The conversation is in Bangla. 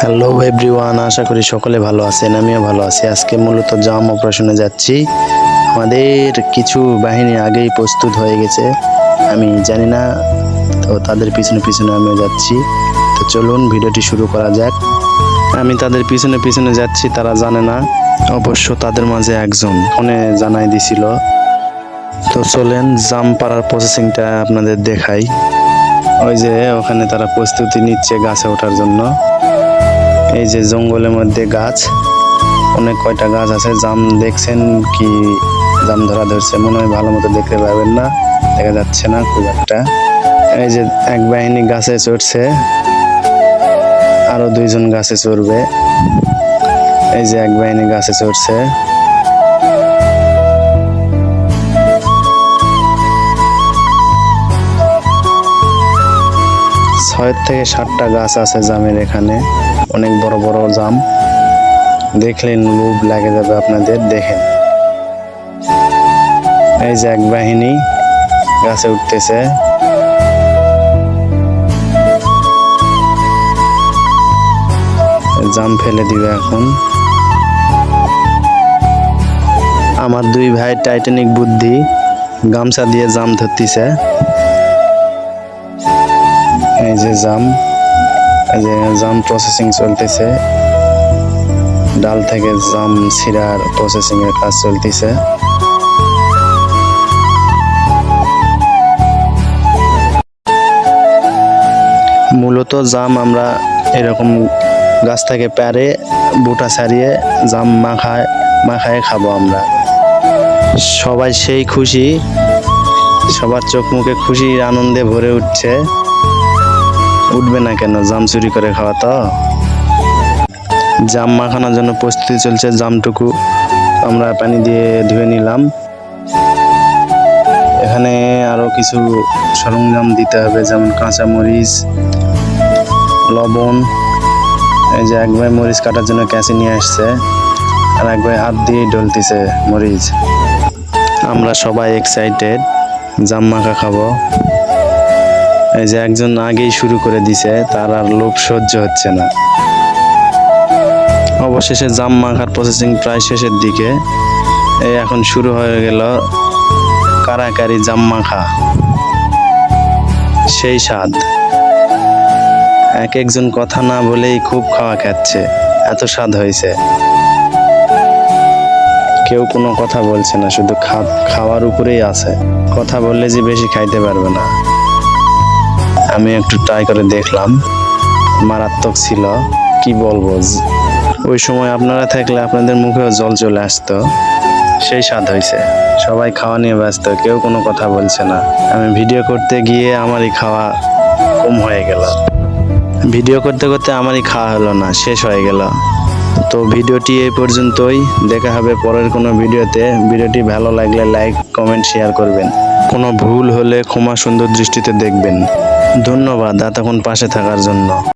হ্যালো এভরিওয়ান আশা করি সকলে ভালো আছেন, আমিও ভালো আছি। আজকে মূলত জাম অপারেশনে যাচ্ছি। আমাদের কিছু বাহিনী আগেই প্রস্তুত হয়ে গেছে। আমি জানি না, তো তাদের পিছনে পিছনে আমিও যাচ্ছি। তো চলুন, ভিডিওটি শুরু করা যাক। আমি তাদের পিছনে পিছনে যাচ্ছি, তারা জানে না। অবশ্য তাদের মাঝে একজন, ফোনে জানাই দিছিল। তো চলেন, জাম পাড়ার প্রসেসিংটা আপনাদের দেখাই। ওই যে, ওখানে তারা প্রস্তুতি নিচ্ছে গাছে ওঠার জন্য। এই যে জঙ্গলের মধ্যে গাছ, অনেক কয়টা গাছ আছে, জাম দেখছেন কি জাম ধরা ধরছে, মনে হয় ভালো মতো দেখতে পাবেন না, দেখা যাচ্ছে না খুব একটা। এই যে এক বাহিনী গাছে চড়ছে, আরও দুইজন গাছে চড়বে, এই যে এক বাহিনী গাছে চড়ছে। ছয় থেকে সাতটা গাছ আছে জামের এখানে। অনেক বড় বড় জাম। দেখলেন লোভ লাগে যাবে আপনাদের, দেখেন। এই যে এক বাহিনী গাছে উঠতেছে। জাম ফেলে দিবে এখন। আমার দুই ভাই টাইটানিক বুদ্ধি গামছা দিয়ে জাম ধরতিছে। এই যে জাম, এই যে জাম প্রসেসিং চলতেছে। ডাল থেকে জাম ছিঁড়ার প্রসেসিং এর কাজ চলতেছে। মূলত জাম আমরা এরকম গাছ থেকে প্যারে বুটা ছাড়িয়ে জাম মাখায় মাখায় খাব আমরা। সবাই সেই খুশি, সবার চোখ মুখে খুশির আনন্দে ভরে উঠছে। উঠবে না কেন? জাম চুরি করে খাওয়া তো। জাম মাখানোর জন্য প্রস্তুতি চলছে জামটুকু। আমরা পানি দিয়ে ধুয়ে নিলাম। এখানে আরও কিছু সরঞ্জাম দিতে হবে, যেমন কাঁচা মরিচ, লবণ। এই যে এক ভাই মরিচ কাটার জন্য ক্যাঁচি নিয়ে আসছে, আর এক ভাই হাত দিয়ে ডলতিছে মরিচ। আমরা সবাই এক্সাইটেড জাম মাখা খাব। এই যে একজন আগেই শুরু করে দিছে, তার আর লোভ সহ্য হচ্ছে না। অবশেষে জাম মাখার প্রসেসিং প্রায় শেষের দিকে, এই এখন শুরু হয়ে গেল কারাকারি জাম মাখা। সেই স্বাদ। এক একজন কথা না বলেই খুব খাওয়া খাচ্ছে, এত স্বাদ হয়েছে। কেউ কোনো কথা বলছে না, শুধু খাওয়ার উপরেই আছে। কথা বললে যে বেশি খাইতে পারবে না। আমি একটু ট্রাই করে দেখলাম। মারাত্মক ছিল। কি বলব? ওই সময় আপনারা থাকলে আপনাদের মুখেও জল চলে আসতো। সেই স্বাদ হয়েছে সবাই খাওয়া নিয়ে ব্যস্ত, কেউ কোনো কথা বলছে না। আমি ভিডিও করতে গিয়ে আমারই খাওয়া কম হয়ে গেল। ভিডিও করতে করতে আমারই খাওয়া হলো না, শেষ হয়ে গেল। তো ভিডিওটি এই পর্যন্তই। দেখা হবে পরের কোনো ভিডিওতে। ভিডিওটি ভালো লাগলে লাইক কমেন্ট শেয়ার করবেন। কোনো ভুল হলে ক্ষমা সুন্দর দৃষ্টিতে দেখবেন। ধন্যবাদ এতক্ষণ পাশে থাকার জন্য।